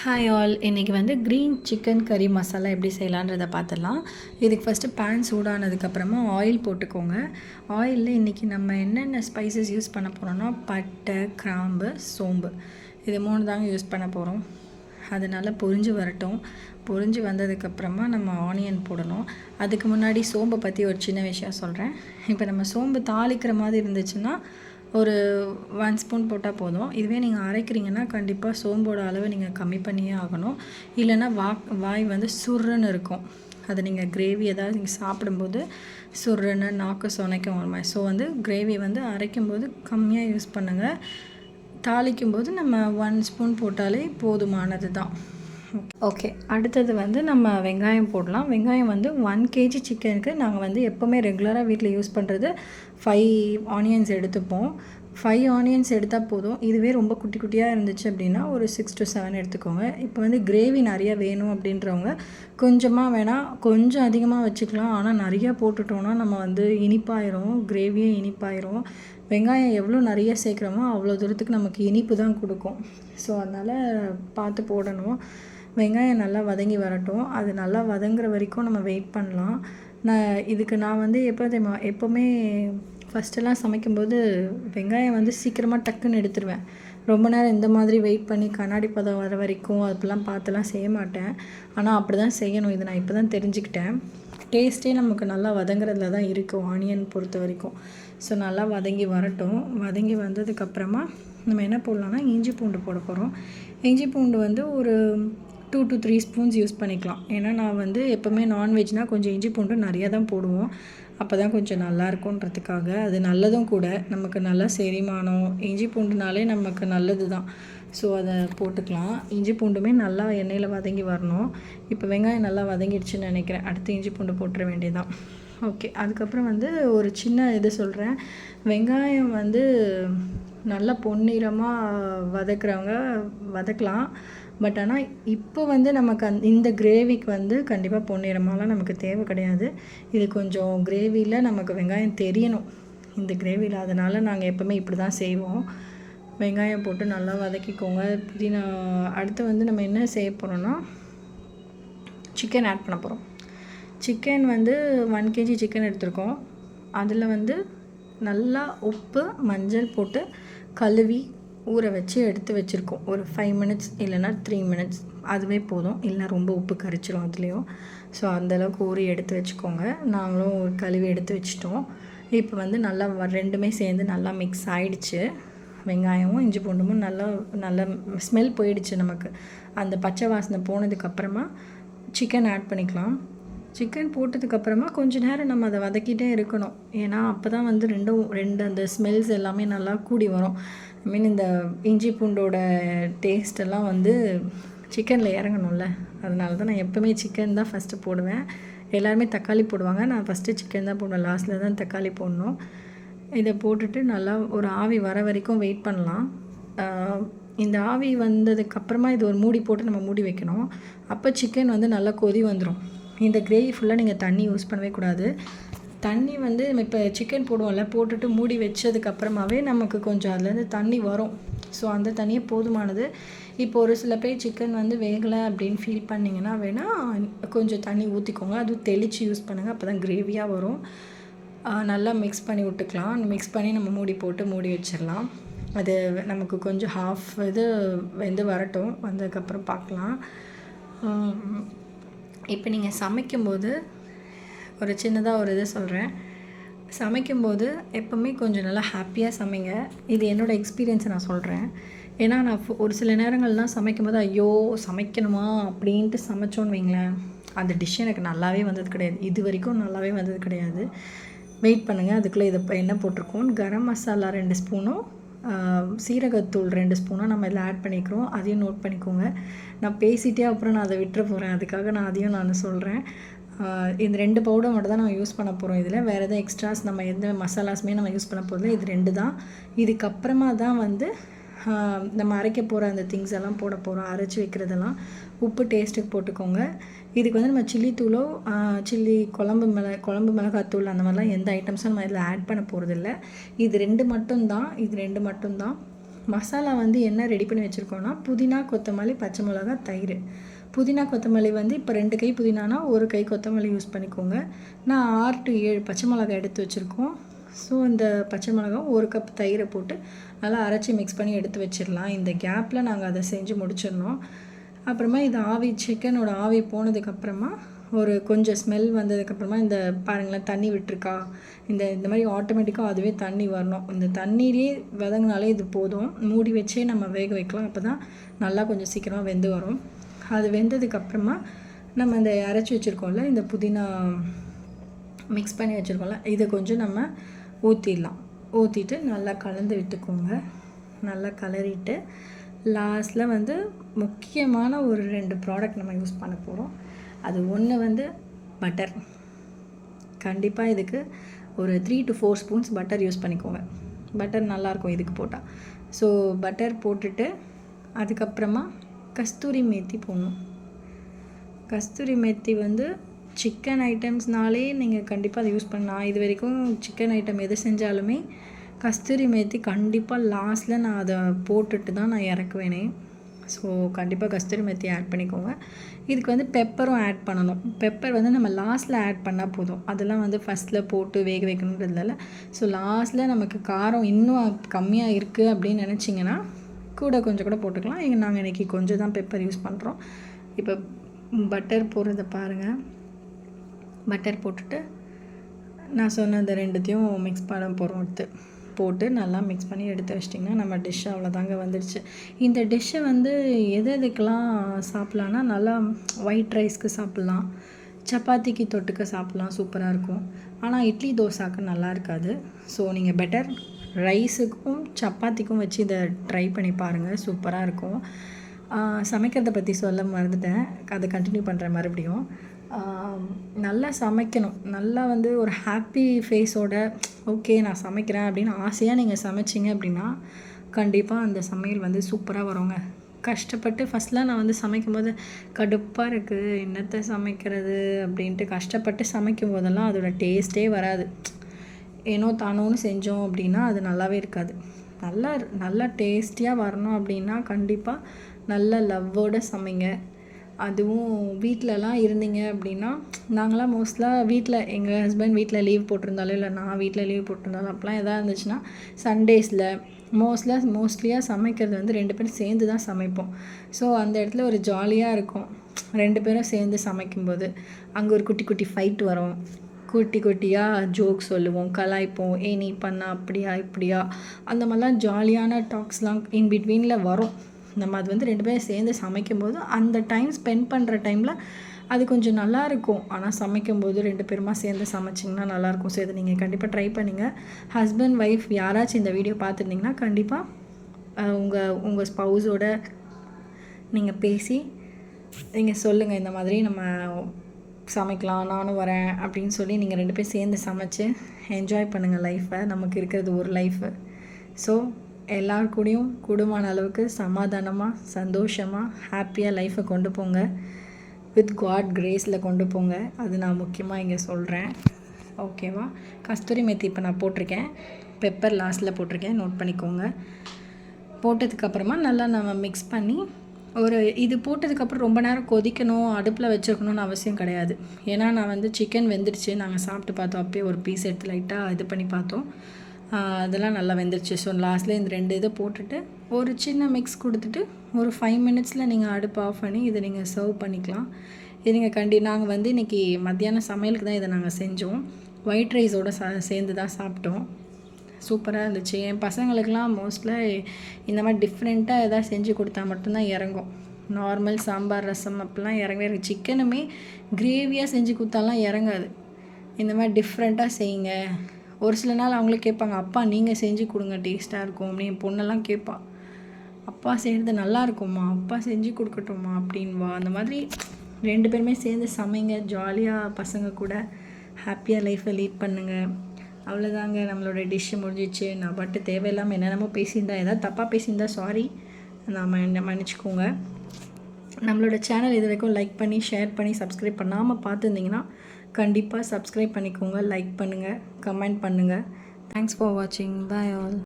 Hi all இன்றைக்கி வந்து green chicken கறி மசாலா எப்படி செய்யலான்றதை பார்த்துடலாம். இதுக்கு ஃபஸ்ட்டு பேன் சூடானதுக்கப்புறமா ஆயில் போட்டுக்கோங்க. ஆயிலில் இன்றைக்கி நம்ம என்னென்ன ஸ்பைசஸ் யூஸ் பண்ண போகிறோன்னா பட்டை கிராம்பு சோம்பு. இது மூணு தாங்க யூஸ் பண்ண போகிறோம் அதனால் பொரிஞ்சு வரட்டும். பொரிஞ்சு வந்ததுக்கப்புறமா நம்ம ஆனியன் போடணும். அதுக்கு முன்னாடி சோம்பை பற்றி ஒரு சின்ன விஷயம் சொல்கிறேன் இப்போ நம்ம சோம்பு தாளிக்கிற மாதிரி இருந்துச்சுன்னா ஒரு ஒன் ஸ்பூன் போட்டால் போதும். இதுவே நீங்கள் அரைக்கிறீங்கன்னா கண்டிப்பாக சோம்போட அளவை நீங்கள் கம்மி பண்ணியே ஆகணும். இல்லைன்னா வா வாய் வந்து சுருன்னு இருக்கும். அதை நீங்கள் கிரேவி ஏதாவது நீங்கள் சாப்பிடும்போது சுருன்னு நாக்கு சொனைக்கும் ஒரு மாதிரி. ஸோ வந்து கிரேவி வந்து அரைக்கும்போது கம்மியாக யூஸ் பண்ணுங்கள் தாளிக்கும்போது நம்ம ஒன் ஸ்பூன் போட்டாலே போதுமானது தான் ஓகே அடுத்தது வந்து நம்ம வெங்காயம் போடலாம். வெங்காயம் வந்து ஒன் கேஜி சிக்கனுக்கு நாங்கள் வந்து எப்போவுமே ரெகுலராக வீட்டில் யூஸ் பண்ணுறது ஃபைவ் ஆனியன்ஸ் எடுத்துப்போம். ஃபைவ் ஆனியன்ஸ் எடுத்தால் போதும். இதுவே ரொம்ப குட்டி குட்டியாக இருந்துச்சு அப்படின்னா ஒரு சிக்ஸ் டு செவன் எடுத்துக்கோங்க. இப்போ வந்து கிரேவி நிறைய வேணும் அப்படின்றவங்க கொஞ்சமாக வேணால் கொஞ்சம் அதிகமாக வச்சுக்கலாம். ஆனால் நிறையா போட்டுட்டோன்னா நம்ம வந்து இனிப்பாயிரும் கிரேவியே இனிப்பாயிரும். வெங்காயம் எவ்வளோ நிறைய சேர்க்குறோமோ அவ்வளோ தூரத்துக்கு நமக்கு இனிப்பு தான் கொடுக்கும். ஸோ அதனால் பார்த்து போடணும். வெங்காயம் நல்லா வதங்கி வரட்டும். அது நல்லா வதங்குற வரைக்கும் நம்ம வெயிட் பண்ணலாம். நான் இதுக்கு நான் வந்து எப்போ தெரியுமா எப்போவுமே ஃபஸ்ட்டெல்லாம் சமைக்கும்போது வெங்காயம் வந்து சீக்கிரமாக டக்குன்னு எடுத்துருவேன். ரொம்ப நேரம் இந்த மாதிரி வெயிட் பண்ணி கண்ணாடி பதம் வர வரைக்கும் அப்படிலாம் பார்த்துலாம் செய்ய மாட்டேன். ஆனால் அப்படி தான் செய்யணும். இது நான் இப்போ தான் தெரிஞ்சுக்கிட்டேன் டேஸ்ட்டே நமக்கு நல்லா வதங்குறதுல தான் இருக்கும் ஆனியன் பொறுத்த வரைக்கும். ஸோ நல்லா வதங்கி வரட்டும். வதங்கி வந்ததுக்கப்புறமா நம்ம என்ன போடலாம்னா இஞ்சி பூண்டு போட போகிறோம் இஞ்சி பூண்டு வந்து ஒரு two to three spoons use பண்ணிக்கலாம். ஏன்னா நான் வந்து எப்போவுமே நான்வெஜ்னால் கொஞ்சம் இஞ்சி பூண்டு நிறையா தான் போடுவோம். அப்போ தான் கொஞ்சம் நல்லா இருக்கும்ன்றதுக்காக. அது நல்லதும் கூட. நமக்கு நல்லா செரிமானம். இஞ்சி பூண்டுனாலே நமக்கு நல்லது தான் ஸோ அதை போட்டுக்கலாம். இஞ்சி பூண்டுமே நல்லா எண்ணெயில் வதங்கி வரணும். இப்போ வெங்காயம் நல்லா வதங்கிடுச்சுன்னு நினைக்கிறேன். அடுத்து இஞ்சி பூண்டு போட்டுற வேண்டியதான் ஓகே அதுக்கப்புறம் வந்து ஒரு சின்ன இது சொல்கிறேன் வெங்காயம் வந்து நல்லா பொன்னிறமாக வதக்குறவங்க வதக்கலாம். பட் ஆனால் இப்போ வந்து நமக்கு அந் இந்த கிரேவிக்கு வந்து கண்டிப்பாக பொன்னிறமாலாம் நமக்கு தேவை கிடையாது. இது கொஞ்சம் கிரேவியில் நமக்கு வெங்காயம் தெரியணும். இந்த கிரேவியில் அதனால் நாங்கள் எப்போவுமே இப்படி தான் செய்வோம். வெங்காயம் போட்டு நல்லா வதக்கிக்கோங்க. புதினா அடுத்து வந்து நம்ம என்ன செய்ய போகிறோன்னா சிக்கன் ஆட் பண்ண போகிறோம் சிக்கன் வந்து ஒன் கேஜி சிக்கன் எடுத்திருக்கோம். அதில் வந்து நல்லா உப்பு மஞ்சள் போட்டு கழுவி ஊற வச்சு எடுத்து வச்சுருக்கோம். ஒரு ஃபைவ் மினிட்ஸ் இல்லைன்னா த்ரீ மினிட்ஸ் அதுவே போதும். இல்லைனா ரொம்ப உப்பு கரைச்சிரும் அதுலேயும். ஸோ அந்தளவுக்கு ஊறி எடுத்து வச்சுக்கோங்க. நாங்களும் ஒரு கழுவி எடுத்து வச்சிட்டோம். இப்போ வந்து நல்லா ரெண்டுமே சேர்ந்து நல்லா மிக்ஸ் ஆகிடுச்சு வெங்காயமும் இஞ்சி பூண்டுமும் நல்லா நல்லா ஸ்மெல் போயிடுச்சு நமக்கு. அந்த பச்சை வாசனை போனதுக்கப்புறமா சிக்கன் ஆட் பண்ணிக்கலாம். சிக்கன் போட்டதுக்கப்புறமா கொஞ்ச நேரம் நம்ம அதை வதக்கிட்டே இருக்கணும். ஏன்னா அப்போ தான் வந்து ரெண்டும் ரெண்டு அந்த ஸ்மெல்ஸ் எல்லாமே நல்லா கூடி வரும். ஐ மீன் இந்த இஞ்சி பூண்டோட டேஸ்டெல்லாம் வந்து சிக்கனில் இறங்கணும்ல. அதனால தான் நான் எப்போவுமே சிக்கன் தான் ஃபஸ்ட்டு போடுவேன். எல்லாருமே தக்காளி போடுவாங்க. நான் ஃபஸ்ட்டு சிக்கன் தான் போடுவேன். லாஸ்ட்டில் தான் தக்காளி போடணும். இதை போட்டுட்டு நல்லா ஒரு ஆவி வர வரைக்கும் வெயிட் பண்ணலாம். இந்த ஆவி வந்ததுக்கப்புறமா இது ஒரு மூடி போட்டு நம்ம மூடி வைக்கணும். அப்போ சிக்கன் வந்து நல்லா கொதி வந்துடும் இந்த கிரேவி ஃபுல்லாக நீங்கள் தண்ணி யூஸ் பண்ணவே கூடாது. தண்ணி வந்து நம்ம இப்போ சிக்கன் போடுவோம்ல போட்டுட்டு மூடி வச்சதுக்கப்புறமாவே நமக்கு கொஞ்சம் அதுலேருந்து தண்ணி வரும். ஸோ அந்த தண்ணியே போதுமானது. இப்போ ஒரு சில பேர் சிக்கன் வந்து வேகலை அப்படின்னு ஃபீல் பண்ணிங்கன்னா வேணால் கொஞ்சம் தண்ணி ஊற்றிக்கோங்க அதுவும் தெளித்து யூஸ் பண்ணுங்கள் அப்போ தான் கிரேவியாக வரும். நல்லா மிக்ஸ் பண்ணி விட்டுக்கலாம். மிக்ஸ் பண்ணி நம்ம மூடி போட்டு மூடி வச்சிடலாம். அது நமக்கு கொஞ்சம் ஹாஃப் இது வெந்து வரட்டும். வந்ததுக்கப்புறம் பார்க்கலாம். இப்போ நீங்கள் சமைக்கும்போது ஒரு சின்னதாக ஒரு இது சொல்கிறேன். சமைக்கும்போது எப்போவுமே கொஞ்சம் நல்லா ஹாப்பியாக சமைங்க. இது என்னோடய எக்ஸ்பீரியன்ஸை நான் சொல்கிறேன். ஏன்னா நான் ஒரு சில நேரங்கள்லாம் சமைக்கும்போது ஐயோ சமைக்கணுமா அப்படின்ட்டு சமைச்சோன்னு வைங்களேன். அந்த டிஷ் எனக்கு நல்லாவே வந்தது கிடையாது. இது வரைக்கும் நல்லாவே வந்தது கிடையாது. வெயிட் பண்ணுங்கள் அதுக்குள்ளே இதை என்ன போட்டிருக்கோம். கரம் மசாலா ரெண்டு ஸ்பூனும் சீரகத்தூள் ரெண்டு ஸ்பூனாக நம்ம இதில் ஆட் பண்ணிக்கிறோம். அதையும் நோட் பண்ணிக்கோங்க. நான் பேசிகிட்டே அப்புறம் நான் அதை விட்டுற போகிறேன் அதுக்காக நான் அதையும் நான் சொல்கிறேன் இந்த ரெண்டு பவுடர் மட்டும் தான் நம்ம யூஸ் பண்ண போகிறோம் இதில். வேறு எதுவும் எக்ஸ்ட்ராஸ் நம்ம எந்த மசாலாஸுமே நம்ம யூஸ் பண்ண போகிறது இது ரெண்டு தான். இதுக்கப்புறமா தான் வந்து நம்ம அரைக்க போகிற அந்த திங்ஸ் எல்லாம் போட போகிறோம் அரைச்சி வைக்கிறதெல்லாம். உப்பு டேஸ்ட்டுக்கு போட்டுக்கோங்க. இதுக்கு வந்து நம்ம சில்லி தூளோ சில்லி குழம்பு மிள குழம்பு மிளகாத்தூள் அந்த மாதிரிலாம் எந்த ஐட்டம்ஸும் நம்ம இதில் ஆட் பண்ண போகிறதில்ல இது ரெண்டு மட்டும்தான் இது ரெண்டு மட்டும்தான். மசாலா வந்து என்ன ரெடி பண்ணி வச்சுருக்கோன்னா புதினா கொத்தமல்லி பச்சை மிளகா தயிர். புதினா கொத்தமல்லி வந்து இப்போ ரெண்டு கை புதினானா ஒரு கை கொத்தமல்லி யூஸ் பண்ணிக்கோங்க. நான் ஆறு டு ஏழு பச்சை மிளகா எடுத்து வச்சுருக்கோம். ஸோ இந்த பச்சை மிளகா ஒரு கப் தயிரை போட்டு நல்லா அரைச்சி மிக்ஸ் பண்ணி எடுத்து வச்சிடலாம். இந்த கேப்பில் நாங்கள் அதை செஞ்சு முடிச்சிடணும். அப்புறமா இது ஆவி சிக்கனோட ஆவி போனதுக்கப்புறமா ஒரு கொஞ்சம் ஸ்மெல் வந்ததுக்கப்புறமா இந்த பாருங்களேன் தண்ணி விட்டுருக்கா? இந்த இந்த மாதிரி ஆட்டோமேட்டிக்காக அதுவே தண்ணி வரணும். இந்த தண்ணீரே வதங்கினாலே இது போதும். மூடி வச்சே நம்ம வேக வைக்கலாம். அப்போ தான் நல்லா கொஞ்சம் சீக்கிரமாக வெந்து வரும். அது வெந்ததுக்கப்புறமா நம்ம இந்த அரைச்சி வச்சுருக்கோம்ல இந்த புதினா மிக்ஸ் பண்ணி வச்சுருக்கோம்ல இதை கொஞ்சம் நம்ம ஊற்றிடலாம் ஊற்றிட்டு நல்லா கலந்து விட்டுக்கோங்க. நல்லா கலரிட்டு லாஸ்ட்டில் வந்து முக்கியமான ஒரு ரெண்டு ப்ராடக்ட் நம்ம யூஸ் பண்ண போகிறோம் அது ஒன்று வந்து பட்டர் கண்டிப்பாக இதுக்கு ஒரு three to four spoons butter use பண்ணிக்கோங்க. பட்டர் நல்லாயிருக்கும் இதுக்கு போட்டால் ஸோ பட்டர் போட்டுட்டு அதுக்கப்புறமா கஸ்தூரி மேத்தி போடணும். கஸ்தூரி மேத்தி வந்து சிக்கன் ஐட்டம்ஸ்னாலே நீங்கள் கண்டிப்பாக அதை யூஸ் பண்ணலாம். இது வரைக்கும் சிக்கன் ஐட்டம் எது செஞ்சாலுமே கஸ்தூரி மேத்தி கண்டிப்பாக லாஸ்ட்டில் நான் அதை போட்டுட்டு தான் நான் இறக்குவேனே. ஸோ கண்டிப்பாக கஸ்தூரி மெத்தி ஆட் பண்ணிக்கோங்க. இதுக்கு வந்து பெப்பரும் ஆட் பண்ணணும். பெப்பர் வந்து நம்ம லாஸ்ட்டில் ஆட் பண்ணால் போதும். அதெல்லாம் வந்து ஃபஸ்ட்டில் போட்டு வேக வைக்கணுன்றதுனால. ஸோ லாஸ்ட்டில் நமக்கு காரம் இன்னும் கம்மியாக இருக்குது அப்படின்னு நினச்சிங்கன்னா கூட கொஞ்சம் கூட போட்டுக்கலாம். நாங்கள் இன்றைக்கி கொஞ்சம் தான் பெப்பர் யூஸ் பண்ணுறோம் இப்போ பட்டர் போடுறத பாருங்கள் பட்டர் போட்டுட்டு நான் சொன்ன அந்த ரெண்டுத்தையும் மிக்ஸ் பண்ண போகிறோம் எடுத்து. போட்டு நல்லா மிக்ஸ் பண்ணி எடுத்து வச்சிட்டிங்கன்னா நம்ம டிஷ் அவ்வளோதாங்க வந்துடுச்சு. இந்த டிஷ்ஷை வந்து எது எதுக்கெலாம் சாப்பிட்லான்னா நல்லா ஒயிட் ரைஸ்க்கு சாப்பிட்லாம். சப்பாத்திக்கு தொட்டுக்க சாப்பிட்லாம் சூப்பராக இருக்கும். ஆனால் இட்லி தோசாக்கு நல்லா இருக்காது. ஸோ நீங்கள் பெட்டர் ரைஸுக்கும் சப்பாத்திக்கும் வச்சு இதை ட்ரை பண்ணி பாருங்கள் சூப்பராக இருக்கும். சமைக்கிறத பற்றி சொல்ல மறந்துட்டேன். அதை கண்டினியூ பண்ணுறேன் மறுபடியும். நல்லா சமைக்கணும். நல்லா வந்து ஒரு ஹாப்பி ஃபேஸோட ஓகே நான் சமைக்கிறேன் அப்படின்னு ஆசையாக நீங்கள் சமைச்சிங்க அப்படின்னா கண்டிப்பாக அந்த சமையல் வந்து சூப்பராக வருங்க. கஷ்டப்பட்டு ஃபஸ்ட்லாம் நான் வந்து சமைக்கும் போது கடுப்பாக இருக்குது என்னத்தை சமைக்கிறது? அப்படின்ட்டு கஷ்டப்பட்டு சமைக்கும் போதெல்லாம் அதோடய டேஸ்ட்டே வராது. ஏனோ தானோன்னு செஞ்சோம் அப்படின்னா அது நல்லாவே இருக்காது. நல்லா நல்லா டேஸ்டியாக வரணும் அப்படின்னா கண்டிப்பாக நல்ல லவ்வோடு சமைங்க. அதுவும் வீட்டிலலாம் இருந்தீங்க அப்படின்னா நாங்களாம் மோஸ்ட்லாக வீட்டில் எங்கள் ஹஸ்பண்ட் வீட்டில் லீவ் போட்டிருந்தாலும் இல்லை நான் வீட்டில் லீவ் போட்டிருந்தாலும் அப்போலாம் எதாவது இருந்துச்சுன்னா சண்டேஸில் மோஸ்ட்லாக மோஸ்ட்லியாக சமைக்கிறது வந்து ரெண்டு பேரும் சேர்ந்து தான் சமைப்போம். ஸோ அந்த இடத்துல ஒரு ஜாலியாக இருக்கும். ரெண்டு பேரும் சேர்ந்து சமைக்கும்போது அங்கே ஒரு குட்டி குட்டி ஃபைட் வரும். குட்டி குட்டியாக ஜோக் சொல்லுவோம் கலாய்ப்போம். ஏ நீ பண்ணா அப்படியா இப்படியா? அந்த மாதிரிலாம் ஜாலியான டாக்ஸ்லாம் இன் பிட்வீனில் வரும். நம்ம அது வந்து ரெண்டு பேரும் சேர்ந்து சமைக்கும்போது அந்த டைம் ஸ்பெண்ட் பண்ணுற டைமில் அது கொஞ்சம் நல்லா இருக்கும். ஆனால் சமைக்கும்போது ரெண்டு பேருமா சேர்ந்து சமைச்சிங்கன்னா நல்லாயிருக்கும் ஸோ இதை நீங்கள் கண்டிப்பாக ட்ரை பண்ணுங்கள் ஹஸ்பண்ட் ஒய்ஃப் யாராச்சும் இந்த வீடியோ பார்த்துருந்தீங்கன்னா கண்டிப்பாக உங்கள் உங்கள் ஸ்பவுஸோட நீங்கள் பேசி நீங்கள் சொல்லுங்கள் இந்த மாதிரி நம்ம சமைக்கலாம் நானும் வரேன் அப்படின்னு சொல்லி நீங்கள் ரெண்டு பேரும் சேர்ந்து சமைச்சு என்ஜாய் பண்ணுங்கள் லைஃப்பை நமக்கு இருக்கிறது ஒரு லைஃபு ஸோ எல்லார் கூடயும் கூடுமான அளவுக்கு சமாதானமாக சந்தோஷமாக ஹாப்பியாக லைஃப்பை கொண்டு போங்க. வித் காட் கிரேஸில் கொண்டு போங்க. அது நான் முக்கியமாக இங்கே சொல்கிறேன் ஓகேவா கஸ்தூரி மெத்தி இப்போ நான் போட்டிருக்கேன். பெப்பர் லாஸ்ட்டில் போட்டிருக்கேன். நோட் பண்ணிக்கோங்க. போட்டதுக்கப்புறமா நல்லா நம்ம மிக்ஸ் பண்ணி ஒரு இது போட்டதுக்கப்புறம் ரொம்ப நேரம் கொதிக்கணும் அடுப்பில் வச்சுருக்கணும்னு அவசியம் கிடையாது. ஏன்னா நான் வந்து சிக்கன் வெந்துடுச்சு. நாங்கள் சாப்பிட்டு பார்த்தோம். அப்போயே ஒரு பீஸ் எடுத்து லைட்டாக இது பண்ணி பார்த்தோம். அதெல்லாம் நல்லா வெந்துருச்சு. ஸோ லாஸ்ட்டில் இந்த ரெண்டு இதை போட்டுட்டு ஒரு சின்ன மிக்ஸ் கொடுத்துட்டு ஒரு ஃபைவ் மினிட்ஸில் நீங்கள் அடுப்பு ஆஃப் பண்ணி இதை நீங்கள் சர்வ் பண்ணிக்கலாம். இது நீங்கள் கண்டி நாங்கள் வந்து இன்றைக்கி மத்தியானம் சமையலுக்கு தான் இதை நாங்கள் செஞ்சோம். ஒயிட் ரைஸோடு சா சேர்ந்து தான் சாப்பிட்டோம். சூப்பராக இருந்துச்சு. என் பசங்களுக்கெலாம் மோஸ்ட்லாக இந்த மாதிரி டிஃப்ரெண்ட்டாக எதாவது செஞ்சு கொடுத்தா மட்டும்தான் இறங்கும். நார்மல் சாம்பார் ரசம் அப்படிலாம் இறங்கவே இருக்குது சிக்கனுமே கிரேவியாக செஞ்சு கொடுத்தாலாம் இறங்காது. இந்த மாதிரி டிஃப்ரெண்ட்டாக செய்யுங்க. ஒரு சில நாள் அவங்களே கேட்பாங்க அப்பா நீங்கள் செஞ்சு கொடுங்க டேஸ்ட்டாக இருக்கும். அப்படின்னு என் பொண்ணெல்லாம் கேட்பா. அப்பா செய்கிறது நல்லா இருக்கும்மா அப்பா செஞ்சு கொடுக்கட்டும்மா அப்படின்வா. அந்த மாதிரி ரெண்டு பேருமே சேர்ந்து சமைங்க. ஜாலியாக பசங்க கூட ஹாப்பியாக லைஃப்பை லீட் பண்ணுங்கள் அவ்வளோதாங்க நம்மளோட டிஷ்ஷு முடிஞ்சிச்சு. நான் பட்டு தேவையில்லாமல் என்னென்னமோ பேசியிருந்தா ஏதாவது தப்பாக பேசியிருந்தா சாரி நாம் என்ன மன்னிச்சிக்கோங்க. நம்மளோட சேனல் இது வரைக்கும் லைக் பண்ணி ஷேர் பண்ணி சப்ஸ்கிரைப் பண்ணாமல் பார்த்துருந்தீங்கன்னா கண்டிப்பாக சப்ஸ்கிரைப் பண்ணிக்கோங்க லைக் பண்ணுங்கள் கமெண்ட் பண்ணுங்கள் தேங்க்ஸ் ஃபார் வாட்சிங் பாய் ஆல்